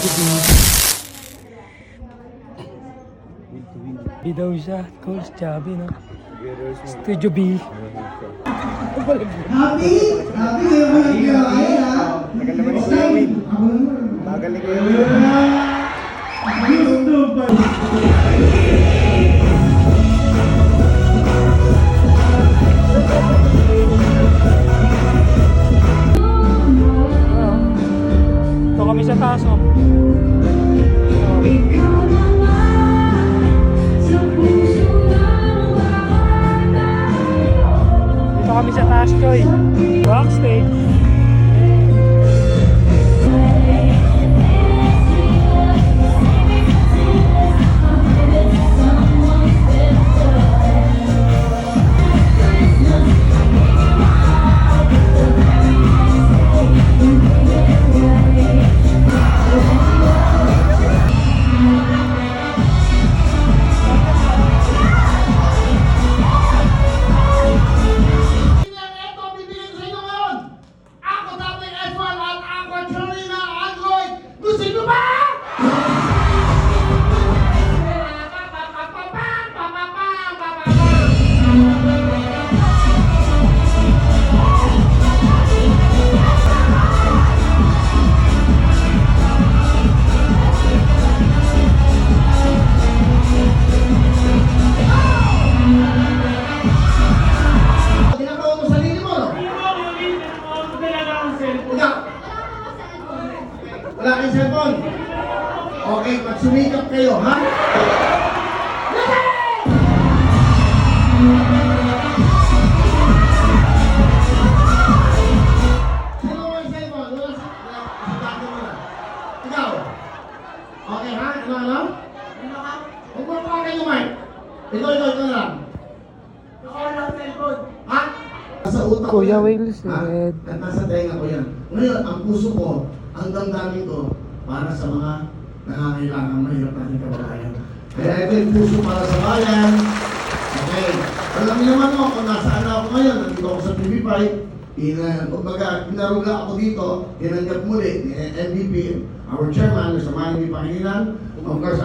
B daw siya. Cool, chubby, no? Studio B. Happy? Happy kayo mo yung ginawa ha? Tagal naman ni Kuya Will. Bagal ni Kuya Will. Ito kami sa taas, Choy. Backstage. Wala kayong cellphone. Okay, magsumikap kayo, ha? Okay, ha? Ano, ano? Huwag mo pa kayo, Mike. Ikaw, ikaw, ikaw na lang. Ha? Nasa utak ko Kuya yan. Will Ha? said. At nasa tenga ko yan. Ngayon, ang puso ko, ang damdamin ko, para sa mga nangangailangan mahirap natin kababayan. Kaya ito yung puso para sa bayan. Okay. Alam niyo naman mo kung nasaan ako ngayon. Nandito ako sa PB5. Ina, kumbaga, pinaruga ako dito, tinanggap muli ni MVP, our chairman, sa Manny Pangilinan, of course,